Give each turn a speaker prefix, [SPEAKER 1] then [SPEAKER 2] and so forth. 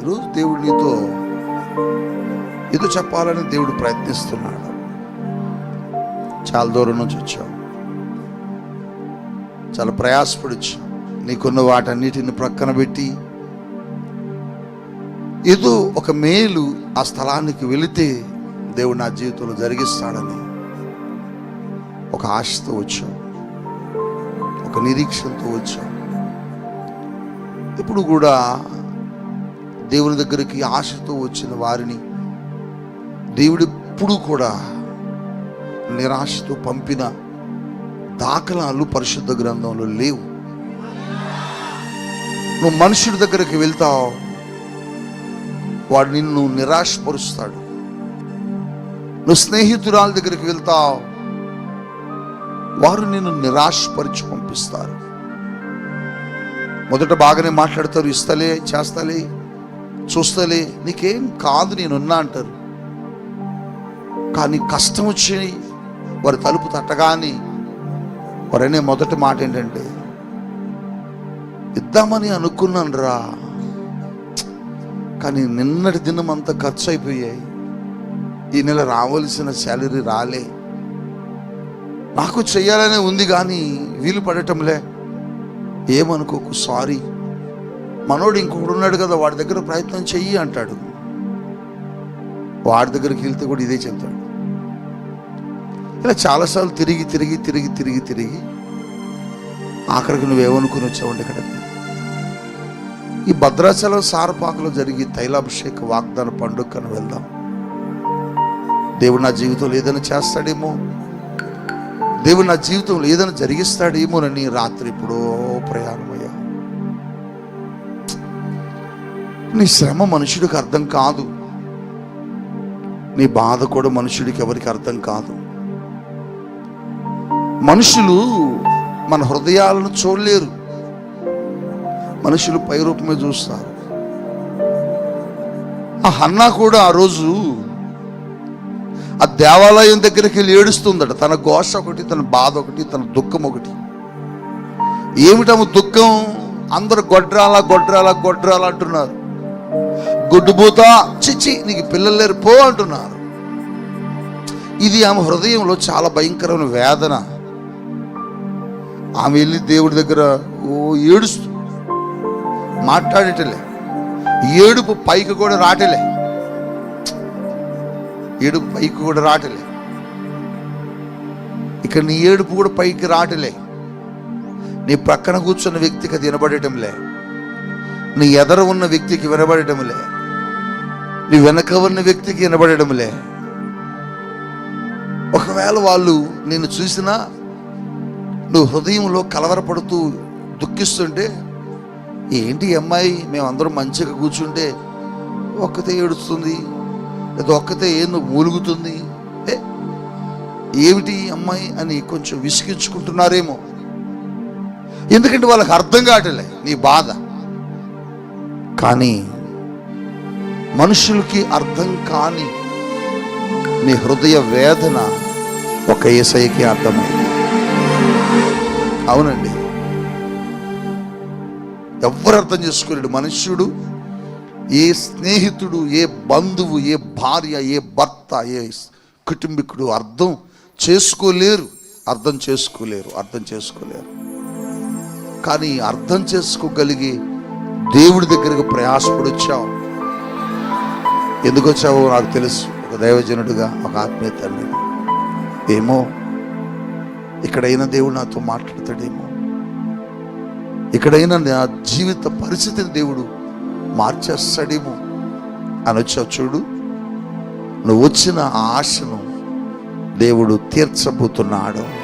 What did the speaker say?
[SPEAKER 1] ఈరోజు దేవుడు నీతో ఏదో చెప్పాలని దేవుడు ప్రయత్నిస్తున్నాడు? చాలా దూరం నుంచి వచ్చావు. చాలా ప్రయాసపడొచ్చు నీకున్న వాటన్నిటిని ప్రక్కన పెట్టి ఏదో ఒక మేలు ఆ స్థలానికి వెళితే దేవుడు నా జీవితంలో జరిగిస్తాడని ఒక ఆశతో వచ్చాం ఒక నిరీక్షణతో వచ్చాం ఇప్పుడు కూడా దేవుని దగ్గరికి ఆశతో వచ్చిన వారిని దేవుడు ఎప్పుడు కూడా నిరాశతో పంపిన దాఖలాలు పరిశుద్ధ గ్రంథంలో లేవు. నువ్వు మనుషుడి దగ్గరికి వెళ్తావు వాడు నిన్ను నిరాశపరుస్తాడు. నువ్వు స్నేహితురాల దగ్గరికి వెళ్తావు వారు నిన్ను నిరాశపరిచి పంపిస్తారు. మొదట బాగానే మాట్లాడతారు ఇస్తలే చేస్తలే. చూస్తలే నీకేం కాదు నేనున్నా అంటారు. కానీ కష్టం వచ్చి వారి తలుపు తట్టగాని వారనే మొదటి మాట ఏంటంటే ఇద్దామని అనుకున్నాను రా కానీ నిన్నటి దినం అంతా ఖర్చు అయిపోయాయి. ఈ నెల రావాల్సిన శాలరీ రాలే. నాకు చెయ్యాలనే ఉంది కానీ వీలు పడటంలే. ఏమనుకోకు సారీ. మనోడు ఇంకొకడు ఉన్నాడు కదా వాడి దగ్గర ప్రయత్నం చెయ్యి అంటాడు. వాడి దగ్గరికి వెళ్తే కూడా ఇదే చెప్తాడు. ఇలా చాలాసార్లు తిరిగి తిరిగి తిరిగి తిరిగి తిరిగి ఆఖరికి నువ్వేమనుకుని వచ్చావండి ఇక్కడ ఈ భద్రాచలం సారపాకలో జరిగి తైలాభిషేక వాగ్దాన పండుగను వెళ్దాం. దేవుడు నా జీవితంలో ఏదైనా చేస్తాడేమో. దేవుడు నా జీవితంలో ఏదైనా జరిగిస్తాడేమోనని రాత్రి ఎప్పుడో ప్రయాణమై నీ శ్రమ మనుషుడికి అర్థం కాదు. నీ బాధ కూడా మనుషుడికి ఎవరికి అర్థం కాదు. మనుషులు మన హృదయాలను చూడలేరు. మనుషులు పై రూపమే చూస్తారు. ఆ హన్నా కూడా ఆ రోజు ఆ దేవాలయం దగ్గరికి వెళ్ళి ఏడుస్తుందట. తన ఘోష ఒకటి తన బాధ ఒకటి తన దుఃఖం ఒకటి. ఏమిటము దుఃఖం? అందరు గొడ్రాల గొడ్రాల గొడ్రాల అంటున్నారు. గుడ్డుబూత. చిచ్చి నీకు పిల్లలు లేరు పో అంటున్నారు. ఇది ఆమె హృదయంలో చాలా భయంకరమైన వేదన. ఆమె వెళ్ళి దేవుడి దగ్గర ఓ ఏడుస్తూ మాట్లాడేటలే. ఏడుపు పైకి కూడా రాటలే ఏడుపు పైకి కూడా రాటలే ఇక నీ ఏడుపు కూడా పైకి రాటలే నీ ప్రక్కన కూర్చున్న వ్యక్తికి అది వినబడటంలే. నీ ఎదర ఉన్న వ్యక్తికి వినబడటంలే. నీ వెనక ఉన్న వ్యక్తికి వినబడడంలే. ఒకవేళ వాళ్ళు నిన్ను చూసినా నువ్వు హృదయంలో కలవరపడుతూ దుఃఖిస్తుంటే ఏంటి అమ్మాయి? మేమందరం మంచిగా కూర్చుంటే ఒక్కతే ఏడుస్తుంది లేదా ఒక్కతే నువ్వు మూలుగుతుంది ఏ? ఏమిటి ఈ అమ్మాయి? అని కొంచెం విసిగించుకుంటున్నారేమో. ఎందుకంటే వాళ్ళకి అర్థం కావట్లే నీ బాధ. కానీ మనుషులకి అర్థం కాని నీ హృదయ వేదన ఒక ఏసైకి అర్థమైంది. అవునండి. ఎవ్వరు అర్థం చేసుకోలేడు. మనుష్యుడు ఏ స్నేహితుడు ఏ బంధువు ఏ భార్య ఏ భర్త ఏ కుటుంబీకుడు అర్థం చేసుకోలేరు. అర్థం చేసుకోలేరు. అర్థం చేసుకోలేరు. కానీ అర్థం చేసుకోగలిగి దేవుడి దగ్గరకు ప్రయాసపడి ఎందుకు వచ్చావో నాకు తెలుసు. ఒక దైవజనుడిగా ఒక ఆత్మీయ తండ్రి ఏమో ఇక్కడైనా దేవుడు నాతో మాట్లాడతాడేమో. ఇక్కడైనా నా జీవిత పరిస్థితిని దేవుడు మార్చేస్తాడేమో. అని వచ్చావు చూడు. నువ్వు వచ్చిన ఆశను దేవుడు తీర్చబోతున్నాడు.